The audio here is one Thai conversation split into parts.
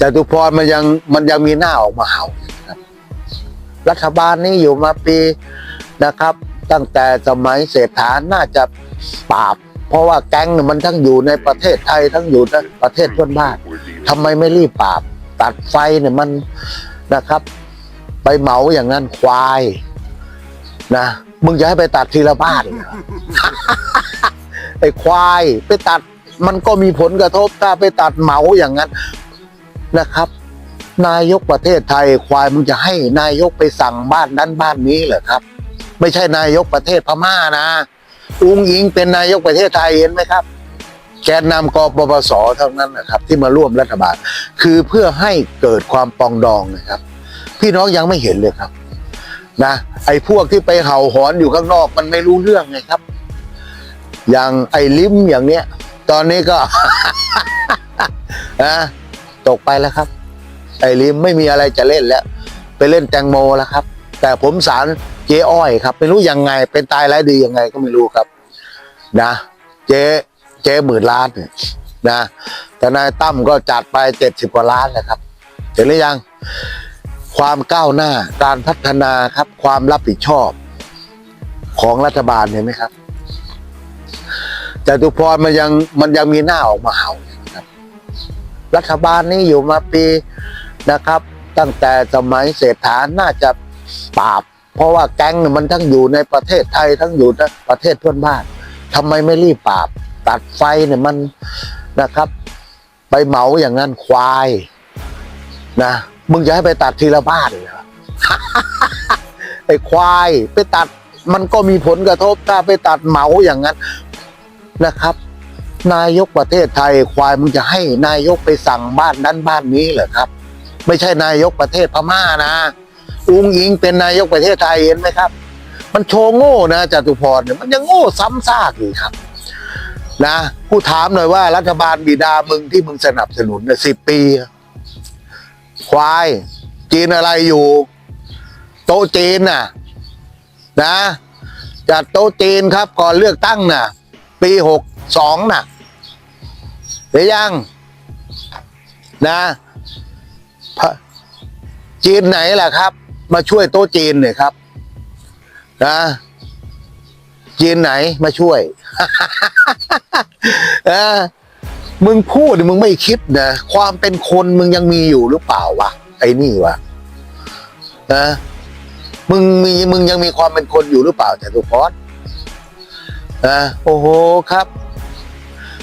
จตุพรมันยังมันยังมีหน้าออกมาเห่าครับรัฐบาลนี้อยู่มาปีนะครับ ตั้งแต่สมัยเศรษฐาน่าจะปราบ เพราะว่าแก๊งเนี่ยมันทั้งอยู่ในประเทศไทยทั้งอยู่ในประเทศเพื่อนบ้านทำไมไม่รีบปราบ ตัดไฟเนี่ยมันนะครับ ไปเหมาอย่างนั้นควายนะมึงจะให้ไปตัดทีละบ้านเหรอไอ้ควายไปตัดมันก็มีผลกระทบถ้าไปตัดเหมาอย่างนั้น นะครับ นายกประเทศไทยควายมึงจะให้นายกไปสั่งบ้านนั้นบ้านนี้เหรอครับ ไม่ใช่นายกประเทศพม่านะ อุ้งอิงเป็นนายกประเทศไทยเห็นไหมครับ แกนนำกปปสเท่านั้นนะครับ ที่มาร่วมรัฐบาล คือเพื่อให้เกิดความปองดองนะครับ พี่น้องยังไม่เห็นเลยครับนะไอ้พวกที่ไปเห่าหอนอยู่ข้างนอกมันไม่รู้เรื่องไงครับ อย่างไอ้ลิมอย่างเนี้ย ตอนนี้ก็นะ ตกไปแล้วครับ ไอ้ลิมไม่มีอะไรจะเล่นแล้ว ไปเล่นแตงโมแล้วครับ แต่ผมสารเจ๊อ้อยครับไม่รู้ยังไง เป็นตายร้ายดียังไงก็ไม่รู้ครับ นะ เจ๊เจ๊หมื่นล้านนะแต่นายตั้มก็จัดไปเจ็ดสิบกว่าล้านแล้วครับ เห็นหรือยัง ความก้าวหน้าการพัฒนาครับ ความรับผิดชอบของรัฐบาลเห็นไหมครับจตุพรมันยังมันยังมีหน้าออกมาเห่า รัฐบาลนี้อยู่มาปีนะครับ ตั้งแต่สมัยเศรษฐาน่าจะปราบ เพราะว่าแก๊งมันทั้งอยู่ในประเทศไทยทั้งอยู่ในประเทศเพื่อนบ้านทำไมไม่รีบปราบ ตัดไฟเนี่ยมันนะครับ ไปเหมาอย่างนั้นควายนะมึงจะให้ไปตัดทีละบ้านเหรอไอ้ควายไปตัดมันก็มีผลกระทบถ้าไปตัดเหมาอย่างนั้นนะครับ นายกประเทศไทยควายมึงจะให้นายกไปสั่งบ้านนั้นบ้านนี้เหรอครับ ไม่ใช่นายกประเทศพม่านะอุ้งอิงเป็นนายกประเทศไทยเห็นไหมครับ มันโชว์โง่นะจตุพรเนี่ยมันยังโง่ซ้ำซากอยู่ครับ นะผู้ถามหน่อยว่ารัฐบาลบิดามึงที่มึงสนับสนุนเนี่ยสิบปี ควายจีนอะไรอยู่ โตจีนน่ะ นะจัดโตจีนครับก่อนเลือกตั้งน่ะ ปีหกสองน่ะ หรือยังนะจีนไหนล่ะครับ มาช่วยโต๊ะจีนหน่อยครับนะจีนไหนมาช่วยเออมึงพูดมึงไม่คิดนะความเป็นคนมึงยังมีอยู่หรือเปล่าวะไอ้นี่วะนะมึงมีมึงยังมีความเป็นคนอยู่หรือเปล่าแต่ตุพรนะโอ้โหครับ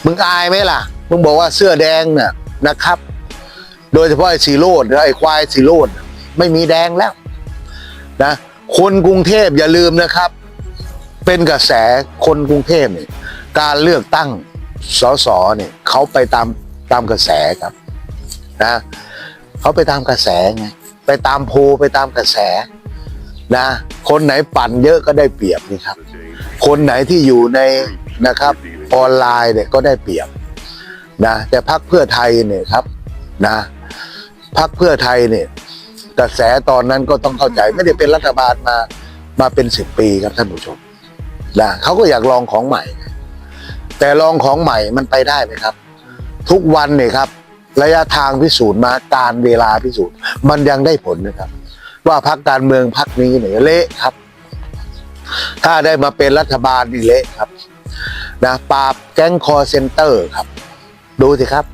มึงอายไหมล่ะ มึงบอกว่าเสื้อแดงน่ะนะครับ โดยเฉพาะไอ้สีโรดไอ้ควายสีโรดไม่มีแดงแล้วนะคนกรุงเทพอย่าลืมนะครับ เป็นกระแสคนกรุงเทพเนี่ยการเลือกตั้งสสเนี่ยเขาไปตามตามกระแสครับนะเขาไปตามกระแสไงไปตามโพลไปตามกระแสนะคนไหนปั่นเยอะก็ได้เปรียบนี่ครับ คนไหนที่อยู่ในนะครับออนไลน์เนี่ยก็ได้เปรียบ นะแต่พักเพื่อไทยเนี่ยครับนะพักเพื่อไทยเนี่ยกระแสตอนนั้นก็ต้องเข้าใจไม่ได้เป็นรัฐบาลมามาเป็นสิบปีครับท่านผู้ชมนะเขาก็อยากลองของใหม่ แต่ลองของใหม่มันไปได้ไหมครับ ทุกวันเนี่ยครับ ระยะทางพิสูจน์มาการเวลาพิสูจน์ มันยังได้ผลนะครับ ว่าพักการเมืองพักนี้เนี่ยเละครับ ถ้าได้มาเป็นรัฐบาลนี่เละครับนะปราบแก๊งคอร์เซนเตอร์ครับ ดูสิครับ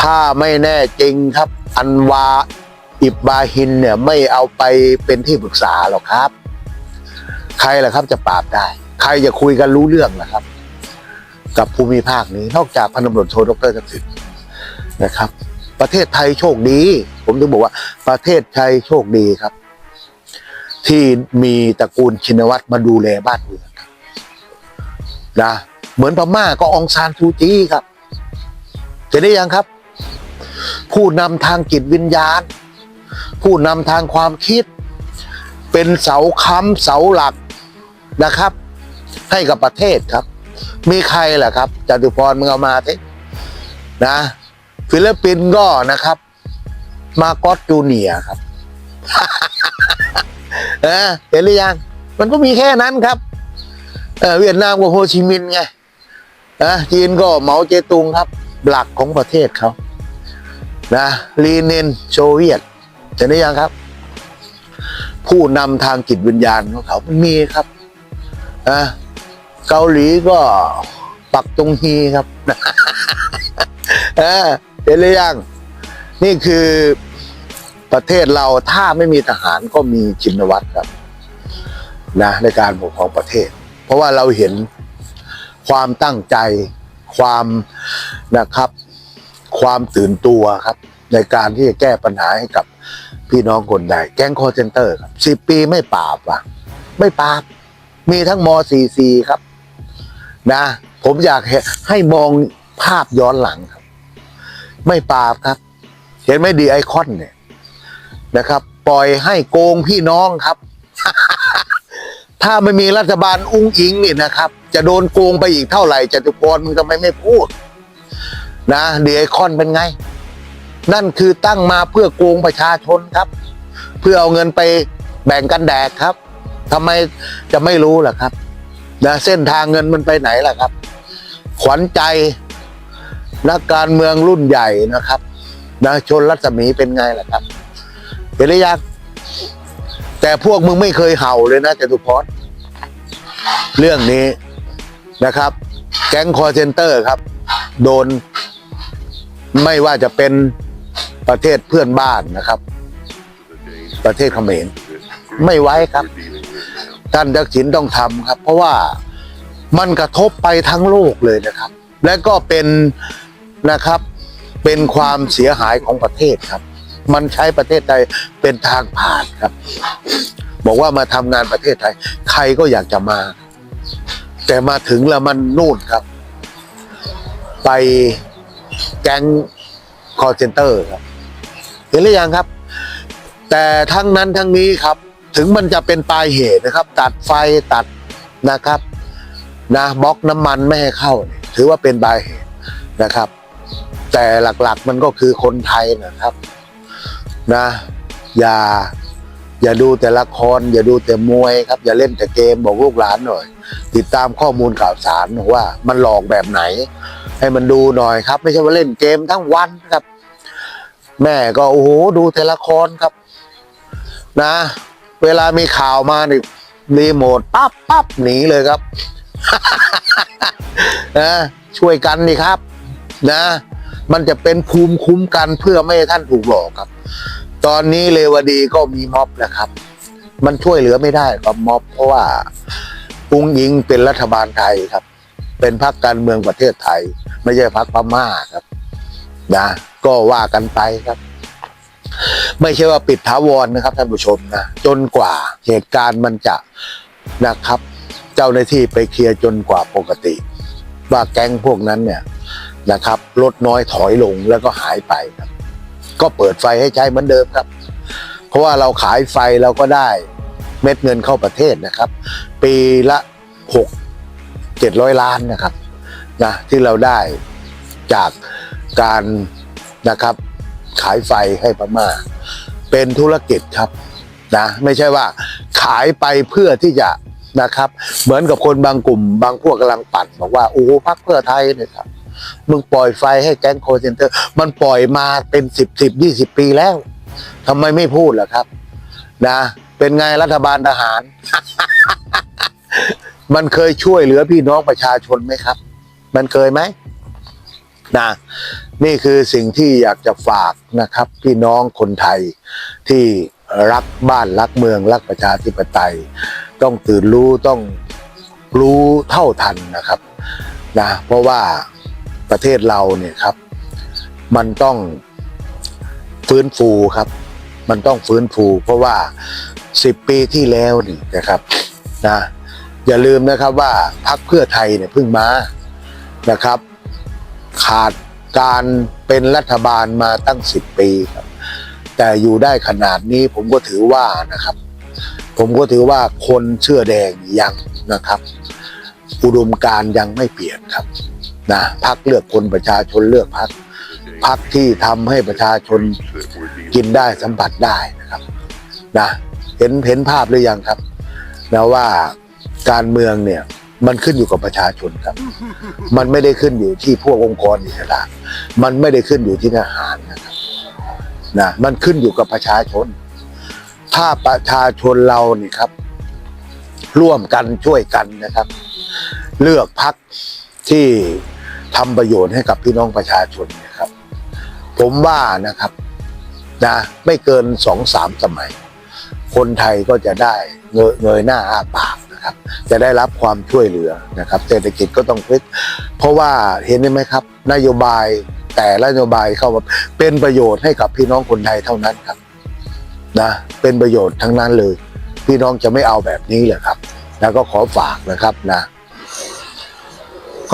ถ้าไม่แน่จริงครับ อันวาอิบบาฮินเนี่ยไม่เอาไปเป็นที่ปรึกษาหรอกครับ ใครล่ะครับจะปราบได้ ใครจะคุยกันรู้เรื่องล่ะครับ กับภูมิภาคนี้นอกจากพันตำรวจโทดรทักษิณนะครับ ประเทศไทยโชคดี ผมถึงบอกว่า ประเทศไทยโชคดีครับ ที่มีตระกูลชินวัตรมาดูแลบ้านเมืองนะเหมือนพม่าก็องซานซูจีครับ จะได้ยังครับ ผู้นำทางจิตวิญญาณ ผู้นำทางความคิด เป็นเสาค้ำเสาหลักนะครับ ให้กับประเทศครับ มีใครล่ะครับจตุพรมึงเอามาเถอะนะฟิลิปปินส์ก็นะครับ มาก็อตจูเนียครับเออเห็นหรือยัง มันก็มีแค่นั้นครับเออเวียดนามก็โฮชิมินห์ไงนะจีนก็เหมาเจตุงครับ หลักของประเทศเขานะลีนินโซเวียตเห็นหรือยังครับ ผู้นำทางจิตวิญญาณของเขามันมีครับนะเกาหลีก็ปักตรงฮีครับเออเห็นหรือยังนี่คือประเทศเราถ้าไม่มีทหารก็มีชินวัตรครับนะในการปกครองประเทศ เพราะว่าเราเห็นความตั้งใจความ นะครับ ความตื่นตัวครับ ในการที่จะแก้ปัญหาให้กับพี่น้องคนใดแก๊งคอเซนเตอร์ครับสิบปีไม่ปราบว่ะ ไม่ปราบ มีทั้งม .44 ครับ นะ ผมอยากให้ให้มองภาพย้อนหลังครับ ไม่ปราบครับ เห็นไหมดีไอคอนเนี่ยนะครับ ปล่อยให้โกงพี่น้องครับ ถ้าไม่มีรัฐบาลอุ้งอิงนี่นะครับ จะโดนโกงไปอีกเท่าไหร่จตุพรมึงทำไมไม่พูด นะดีไอคอนเป็นไง นั่นคือตั้งมาเพื่อโกงประชาชนครับ เพื่อเอาเงินไปแบ่งกันแดกครับทำไมจะไม่รู้ล่ะครับนะเส้นทางเงินมันไปไหนล่ะครับ ขวัญใจนักการเมืองรุ่นใหญ่นะครับนะชนรัศมีเป็นไงล่ะครับเห็นหรือยังแต่พวกมึงไม่เคยเห่าเลยนะจตุพรเรื่องนี้นะครับ แก๊งคอร์เซนเตอร์ครับ โดน ไม่ว่าจะเป็นประเทศเพื่อนบ้านนะครับ ประเทศเขมรไม่ไว้ครับ ท่านทักษิณต้องทำครับ เพราะว่ามันกระทบไปทั้งโลกเลยนะครับ และก็เป็นนะครับเป็นความเสียหายของประเทศครับ มันใช้ประเทศไทยเป็นทางผ่านครับ บอกว่ามาทำงานประเทศไทย ใครก็อยากจะมา แต่มาถึงแล้วมันนู่นครับ ไป แก๊งคอร์เซนเตอร์ครับ เห็นหรือยังครับ แต่ทั้งนั้นทั้งนี้ครับ ถึงมันจะเป็นปลายเหตุนะครับ ตัดไฟตัดนะครับนะบล็อกน้ำมันไม่ให้เข้า ถือว่าเป็นปลายเหตุนะครับ แต่หลักๆมันก็คือคนไทยนะครับนะ อย่าอย่าดูแต่ละคร อย่าดูแต่มวยครับ อย่าเล่นแต่เกมบอกลูกหลานหน่อย ติดตามข้อมูลข่าวสารว่ามันหลอกแบบไหน ให้มันดูหน่อยครับ ไม่ใช่ว่าเล่นเกมทั้งวันครับ แม่ก็โอ้โหดูแต่ละครครับ นะ เวลามีข่าวมานี่รีโมทปั๊บปั๊บหนีเลยครับนะช่วยกันนี่ครับ นะ มันจะเป็นภูมิคุ้มกันเพื่อไม่ให้ท่านถูกหลอกครับ ตอนนี้เลวดีก็มีม็อบนะครับ มันช่วยเหลือไม่ได้กับม็อบเพราะว่าปุงยิงเป็นรัฐบาลไทยครับ เป็นพรรคการเมืองประเทศไทย ไม่ใช่พรรคพม่าครับนะก็ว่ากันไปครับ ไม่ใช่ว่าปิดถาวรนะครับท่านผู้ชมนะจนกว่าเหตุการณ์มันจะนะครับ เจ้าหน้าที่ไปเคลียร์จนกว่าปกติ ว่าแก๊งพวกนั้นเนี่ยนะครับลดน้อยถอยลงแล้วก็หายไปครับ ก็เปิดไฟให้ใช้เหมือนเดิมครับ เพราะว่าเราขายไฟเราก็ได้เม็ดเงินเข้าประเทศนะครับ ปีละหก เจ็ดร้อยล้านนะครับนะที่เราได้จากการนะครับขายไฟให้พม่า เป็นธุรกิจครับนะไม่ใช่ว่าขายไปเพื่อที่จะนะครับ เหมือนกับคนบางกลุ่ม บางพวกกำลังปั่นบอกว่าโอ้พักเพื่อไทยเนี่ยครับมึงปล่อยไฟให้แก๊งโคเซนเตอร์ มันปล่อยมาเป็นสิบสิบยี่สิบปีแล้วทำไมไม่พูดล่ะครับ นะ เป็นไงรัฐบาลทหาร มันเคยช่วยเหลือพี่น้องประชาชนไหมครับ มันเคยไหมนะนี่คือสิ่งที่อยากจะฝากนะครับ พี่น้องคนไทยที่รักบ้านรักเมืองรักประชาธิปไตย ต้องตื่นรู้ต้องรู้เท่าทันนะครับนะเพราะว่าประเทศเราเนี่ยครับ มันต้องฟื้นฟูครับ มันต้องฟื้นฟู เพราะว่าสิบปีที่แล้วนี่นะครับนะ อย่าลืมนะครับว่าพรรคเพื่อไทยเนี่ยเพิ่งมานะครับ ขาดการเป็นรัฐบาลมาตั้งสิบปีครับ แต่อยู่ได้ขนาดนี้ผมก็ถือว่านะครับ ผมก็ถือว่าคนเชื่อแดงยังนะครับ อุดมการยังไม่เปลี่ยนครับนะพักเลือกคนประชาชนเลือกพักพักที่ทำให้ประชาชนกินได้สัมผัสได้นะครับนะเห็นเห็นภาพหรือยังครับนะว่า การเมืองเนี่ยมันขึ้นอยู่กับประชาชนครับ มันไม่ได้ขึ้นอยู่ที่พวกองค์กรอิสระมันไม่ได้ขึ้นอยู่ที่ทหารนะครับนะมันขึ้นอยู่กับประชาชน ถ้าประชาชนเรานี่ครับ ร่วมกันช่วยกันนะครับ เลือกพักที่ทำประโยชน์ให้กับพี่น้องประชาชนนะครับ ผมว่านะครับนะไม่เกินสองสามสมัย คนไทยก็จะได้เงยเงยหน้าอ้าปาก นะครับ จะได้รับความช่วยเหลือนะครับ เศรษฐกิจก็ต้องพลิกเพราะว่าเห็นไหมครับ นโยบายแต่ละนโยบายเข้ามาเป็นประโยชน์ให้กับพี่น้องคนไทยเท่านั้นครับนะเป็นประโยชน์ทั้งนั้นเลย พี่น้องจะไม่เอาแบบนี้เลยครับ แล้วก็ขอฝากนะครับนะ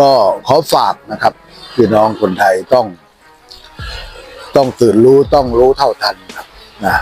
ก็ขอฝากนะครับ พี่น้องคนไทยต้อง ต้องตื่นรู้ต้องรู้เท่าทันครับนะ